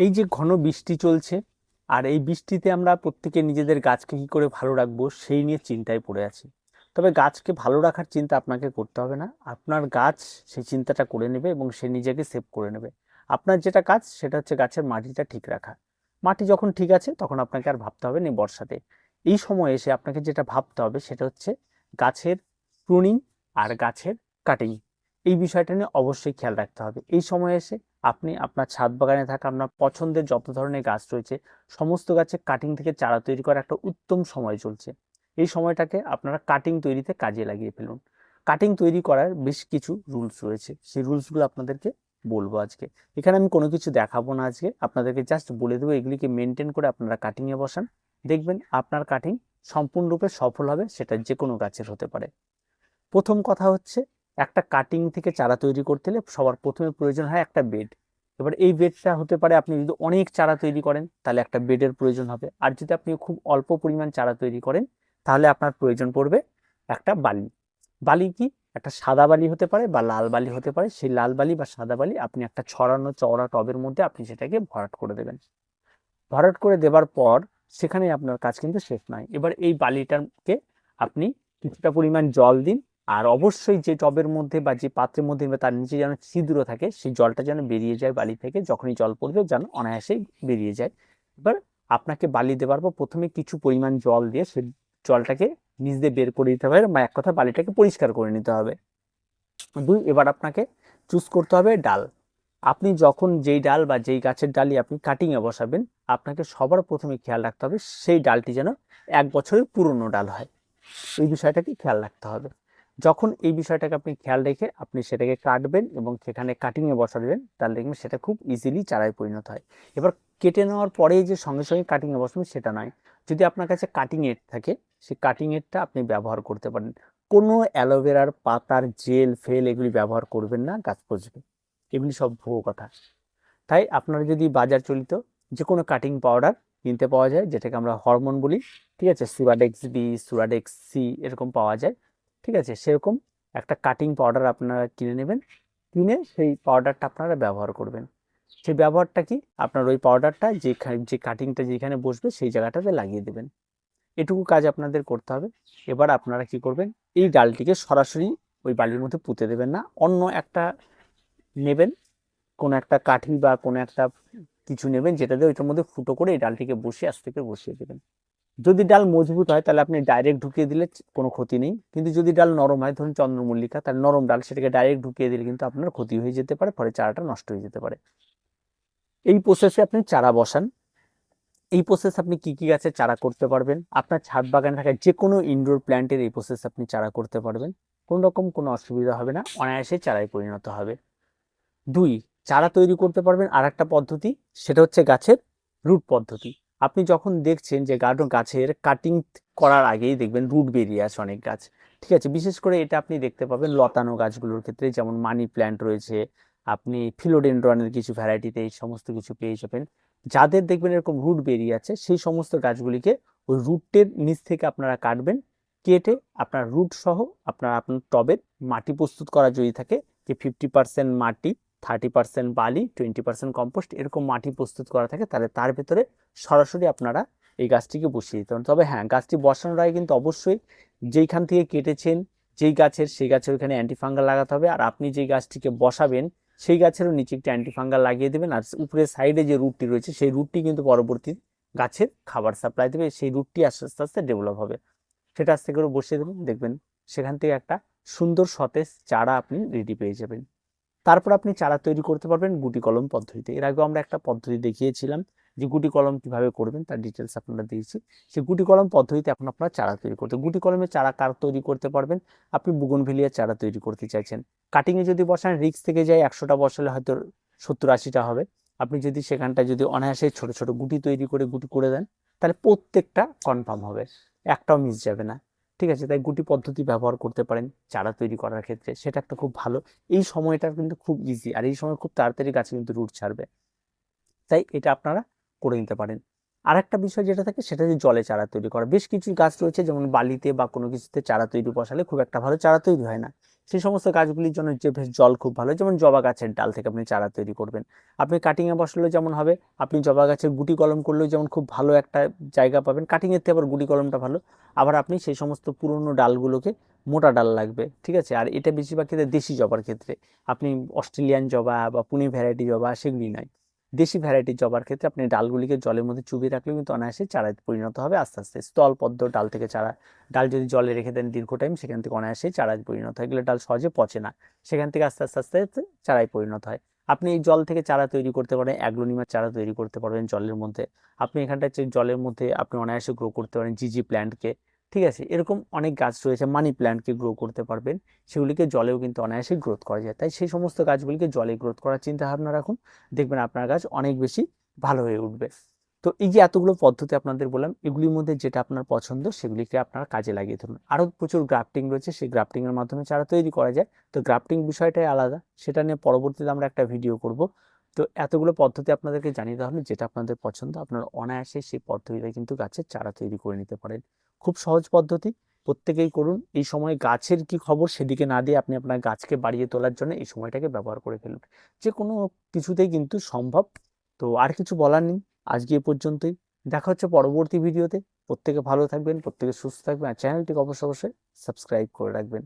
এই যে ঘন বৃষ্টি চলছে, আর এই বৃষ্টিতে আমরা প্রত্যেকে নিজেদের গাছকে কী করে ভালো রাখব সেই নিয়ে চিন্তায় পড়ে আছি। তবে গাছকে ভালো রাখার চিন্তা আপনাকে করতে হবে না। আপনার গাছ সেই চিন্তাটা করে নেবে এবং সে নিজেকে সেভ করে নেবে। আপনার যেটা কাজ সেটা হচ্ছে গাছের মাটিটা ঠিক রাখা। মাটি যখন ঠিক আছে তখন আপনাকে আর ভাবতে হবে না বর্ষাতে। এই সময় এসে আপনাকে যেটা ভাবতে হবে সেটা হচ্ছে গাছের প্রুনিং আর গাছের কাটিং এই বিষয়টা নিয়ে অবশ্যই খেয়াল রাখতে হবে। এই সময় এসে আপনি আপনার ছাদ বাগানে থাকা, আপনার পছন্দের যত ধরনের গাছ রয়েছে, সমস্ত গাছের কাটিং থেকে চারা তৈরি করার একটা উত্তম সময় চলছে। এই সময়টাকে আপনারা কাটিং তৈরিতে কাজে লাগিয়ে ফেলুন। কাটিং তৈরি করার বেশ কিছু রুলস রয়েছে। সেই রুলসগুলো আপনাদেরকে বলব আজকে। এখানে আমি কোনো কিছু দেখাবো না আজকে। আপনাদেরকে জাস্ট বলে দেবো, এগুলিকে মেনটেন করে আপনারা কাটিংয়ে বসান। দেখবেন আপনার কাটিং সম্পূর্ণরূপে সফল হবে, সেটা যে কোনো গাছের হতে পারে। প্রথম কথা হচ্ছে একটা কাটিং থেকে চারা তৈরি করতে হলে সবার প্রথমে প্রয়োজন হয় একটা বেড এবার এই বেডটা হতে পারে আপনি যদি অনেক চারা তৈরি করেন, তাহলে একটা বেডের প্রয়োজন হবে। আর যদি আপনি খুব অল্প পরিমাণ চারা তৈরি করেন, তাহলে আপনার প্রয়োজন পড়বে একটা বালি। বালি কি? একটা সাদা বালি হতে পারে বা লাল বালি হতে পারে। সেই লাল বালি বা সাদা বালি আপনি একটা ছড়ানো চওড়া টবের মধ্যে আপনি সেটাকে ভরাট করে দেবেন। ভরাট করে দেবার পর সেখানে আপনার কাজ কিন্তু শেষ নয়। এবার এই বালিটাকে আপনি কিছুটা পরিমাণ জল দিন আর অবশ্যই যে টবের মধ্যে বা যে পাত্রের মধ্যে তার নিচে যেন ছিদ্র থাকে, সেই জলটা যেন বেরিয়ে যায় বালি থেকে, যখনই জল পড়বে যেন অনায়াসেই বেরিয়ে যায়। এবার আপনাকে বালি দেওয়ার পর প্রথমে কিছু পরিমাণ জল দিয়ে সে জলটাকে নিচ দিয়ে বের করে দিতে হবে বা এক কথা বালিটাকে পরিষ্কার করে নিতে হবে। দুই, এবার আপনাকে চুজ করতে হবে ডাল। আপনি যখন যেই ডাল বা যেই গাছের ডালই আপনি কাটিংয়ে বসাবেন, আপনাকে সবার প্রথমে খেয়াল রাখতে হবে সেই ডালটি যেন এক বছরের পুরনো ডাল হয়। এই বিষয়টাকে খেয়াল রাখতে হবে। যখন এই বিষয়টাকে আপনি খেয়াল রেখে আপনি সেটাকে কাটবেন এবং সেখানে কাটিংয়ে বসাবেন তাহলে দেখবেন সেটা খুব ইজিলি চারায় পরিণত হয়। এবার কেটে নেওয়ার পরেই যে সঙ্গে সঙ্গে কাটিংয়ে বসাবেন সেটা নয়। যদি আপনার কাছে কাটিং এড থাকে, সেই কাটিং এডটা আপনি ব্যবহার করতে পারেন। কোনো অ্যালোভেরার, পাতার জেল, ফেল এগুলি ব্যবহার করবেন না, গাছ পচবে। এগুলি সব ভুয়ো কথা। তাই আপনারা যদি বাজার চলিত যে কোনো কাটিং পাউডার কিনতে পাওয়া যায়, যেটাকে আমরা হরমোন বলি, ঠিক আছে? সুরাডেক্স বি সুরাডেক্স সি এরকম পাওয়া যায়। ঠিক আছে? সেরকম একটা কাটিং পাউডার আপনারা কিনে নেবেন। কিনে সেই পাউডারটা আপনারা ব্যবহার করবেন। সেই ব্যবহারটা কি? আপনার ওই পাউডারটা যে যে কাটিংটা যেখানে বসবে সেই জায়গাটাতে লাগিয়ে দেবেন। এটুকু কাজ আপনাদের করতে হবে। এবার আপনারা কি করবেন? এই ডালটিকে সরাসরি ওই বালির মধ্যে পুঁতে দেবেন না। অন্য একটা নেবেন। কোনো একটা কাঠি বা কোনো একটা কিছু নেবেন যেটা দিয়ে ওইটার মধ্যে ফুটো করে এই ডালটিকে বসিয়ে আস্তে বসিয়ে দেবেন। যদি ডাল মজবুত হয়, তাহলে আপনি ডাইরেক্ট ঢুকিয়ে দিলে কোনো ক্ষতি নেই। কিন্তু যদি ডাল নরম হয়, ধরুন চন্দ্রমল্লিকা, তাহলে নরম ডাল সেটাকে ডাইরেক্ট ঢুকিয়ে দিলে কিন্তু আপনার ক্ষতি হয়ে যেতে পারে, ফলে চারাটা নষ্ট হয়ে যেতে পারে। এই প্রসেসে আপনি চারা বসান। এই প্রসেস আপনি কি কি গাছের চারা করতে পারবেন? আপনার ছাদ বাগানে থাকা যে কোনো ইনডোর প্ল্যান্টের এই প্রসেস আপনি চারা করতে পারবেন। কোনো রকম কোনো অসুবিধা হবে না, অনায়াসে চারায় পরিণত হবে। দুই, চারা তৈরি করতে পারবেন আর একটা পদ্ধতি, সেটা হচ্ছে গাছের রুট পদ্ধতি। আপনি যখন দেখছেন যে গার্ডন গাছের কাটিং করার আগেই দেখবেন রুট বেরিয়ে আছে অনেক গাছ, ঠিক আছে? বিশেষ করে এটা আপনি দেখতে পাবেন লতানো গাছগুলোর ক্ষেত্রে, যেমন মানি প্ল্যান্ট রয়েছে, আপনি ফিলোডেন্ড্রনের কিছু ভ্যারাইটিতে এই সমস্ত কিছু পেয়ে যাবেন। যাদের দেখবেন এরকম রুট বেরিয়ে আছে, সেই সমস্ত গাছগুলিকে ওই রুটের নিচ থেকে আপনারা কাটবেন, কেটে আপনার রুট সহ আপনার আপনার টবের মাটি প্রস্তুত করা যদি থাকে, যে ফিফটি পার্সেন্ট মাটি থার্টি পার্সেন্ট বালি টোয়েন্টি পার্সেন্ট কম্পোস্ট এরকম মাটি প্রস্তুত করা থাকে, তাহলে তার ভেতরে সরাসরি আপনারা এই গাছটিকে বসিয়ে দিতে পারেন। তবে হ্যাঁ গাছটি বসানোর আগে কিন্তু অবশ্যই যেইখান থেকে কেটেছেন, যেই গাছের, সেই গাছের ওখানে অ্যান্টিফাঙ্গাল লাগাতে হবে। আর আপনি যেই গাছটিকে বসাবেন, সেই গাছেরও নিচে একটি অ্যান্টিফাঙ্গাল লাগিয়ে দেবেন। আর উপরের সাইডে যে রুটটি রয়েছে, সেই রুটটি কিন্তু পরবর্তী গাছের খাবার সাপ্লাই দেবে। সেই রুটটি আস্তে আস্তে আস্তে ডেভেলপ হবে। সেটা আস্তে করে বসিয়ে দেবেন। দেখবেন সেখান থেকে একটা সুন্দর সতেজ চারা আপনি রেডি পেয়ে যাবেন। তারপর আপনি চারা তৈরি করতে পারবেন গুটি কলম পদ্ধতিতে। এর আগেও আমরা একটা পদ্ধতি দেখিয়েছিলাম যে গুটি কলম কীভাবে করবেন, তার ডিটেলস আপনারা দিয়েছি। সেই গুটি কলম পদ্ধতিতে এখন আপনারা চারা তৈরি করতে, গুটি কলমে চারা কার তৈরি করতে পারবেন? আপনি বুগনভিলিয়ার চারা তৈরি করতে চাইছেন। কাটিংয়ে যদি বসান রিক্স থেকে যায় একশোটা বসালে হয়তো সত্তর আশিটা হবে। আপনি যদি সেখানটা যদি অনায়াসে ছোট ছোট গুটি তৈরি করে, গুটি করে দেন, তাহলে প্রত্যেকটা কনফার্ম হবে। একটাও মিস যাবে না। ঠিক আছে, তাই গুটি পদ্ধতি ব্যবহার করতে পারেন চারা তৈরি করার ক্ষেত্রে, সেটা একটা খুব ভালো। এই সময়টা কিন্তু খুব ইজি আর এই সময় খুব তাড়াতাড়ি গাছে কিন্তু রুট ছাড়বে। তাই এটা আপনারা করে নিতে পারেন। আর একটা বিষয় যেটা থাকে সেটা হচ্ছে জলে চারা তৈরি করা। বেশ কিছু গাছ রয়েছে যেমন বালিতে বা কোনো কিছুতে চারা তৈরি বসালে খুব একটা ভালো চারা তৈরি হয় না। সেই সমস্ত গাছগুলির জন্য যে বেশ জল খুব ভালো, যেমন জবা গাছের ডাল থেকে আপনি চারা তৈরি করবেন। আপনি কাটিংয়ে বসালেও যেমন হবে, আপনি জবা গাছের গুটি কলম করলেও যেমন খুব ভালো একটা জায়গা পাবেন। কাটিংয়ের থেকে আবার গুটি কলমটা ভালো। আবার আপনি সেই সমস্ত পুরনো ডালগুলোকে মোটা ডাল লাগবে, ঠিক আছে? আর এটা বেশিরভাগ ক্ষেত্রে দেশি জবার ক্ষেত্রে। আপনি অস্ট্রেলিয়ান জবা বা পুনে ভ্যারাইটি জবা সেগুলি নয়। দেশি ভ্যারাইটি জবার ক্ষেত্রে আপনি ডালগুলিকে জলের মধ্যে চুবিয়ে রাখলেও কিন্তু অনায়াসে চারায় পরিণত হবে আস্তে আস্তে। স্থলপদ্ম ডাল থেকে চারা, ডাল যদি জলে রেখে দেন দীর্ঘ টাইম সেখান থেকে অনায়াসে চারায় পরিণত হয়। এগুলো ডাল সহজে পচে না, সেখান থেকে আস্তে আস্তে আস্তে চারায় পরিণত হয়। আপনি এই জল থেকে চারা তৈরি করতে পারেন অ্যাগ্লোনিমার চারা তৈরি করতে পারবেন জলের মধ্যে। আপনি এখানটা জলের মধ্যে আপনি অনায়াসে গ্রো করতে পারেন জিজি প্ল্যান্টকে ঠিক আছে? এরকম অনেক গাছ রয়েছে মানি প্ল্যান্টকে গ্রো করতে পারবেন। সেগুলিকে জলেও কিন্তু অনায়াসে গ্রোথ করা যায়। তাই সেই সমস্ত গাছগুলিকে জলে গ্রোথ করার চিন্তা ভাবনা রাখুন। দেখবেন আপনার গাছ অনেক বেশি ভালো হয়ে উঠবে। তো এই যে এতগুলো পদ্ধতি আপনাদের বললাম, এগুলির মধ্যে যেটা আপনার পছন্দ, সেগুলিকে আপনারা কাজে লাগিয়ে ধরুন। আরও প্রচুর গ্রাফটিং রয়েছে, সেই গ্রাফটিংয়ের মাধ্যমে চারা তৈরি করা যায়। তো গ্রাফটিং বিষয়টাই আলাদা। সেটা নিয়ে পরবর্তীতে আমরা একটা ভিডিও করব। তো এতগুলো পদ্ধতি আপনাদেরকে জানিয়ে দেওয়া হলো, যেটা আপনাদের পছন্দ, আপনারা অনায়াসে সেই পদ্ধতিতে কিন্তু গাছের চারা তৈরি করে নিতে পারেন। খুব সহজ পদ্ধতি। প্রত্যেকেই করুন। এই সময় গাছের কি খবর সেদিকে না দিয়ে আপনি আপনার গাছকে বাড়িয়ে তোলার জন্য এই সময়টাকে ব্যবহার করে ফেলুন। যে কোনো কিছুতেই কিন্তু সম্ভব। তো আর কিছু বলার নেই। আজকে এ পর্যন্তই। দেখা হচ্ছে পরবর্তী ভিডিওতে। প্রত্যেকে ভালো থাকবেন, প্রত্যেকে সুস্থ থাকবেন। আর চ্যানেলটিকে অবশ্যই অবশ্যই সাবস্ক্রাইব করে রাখবেন।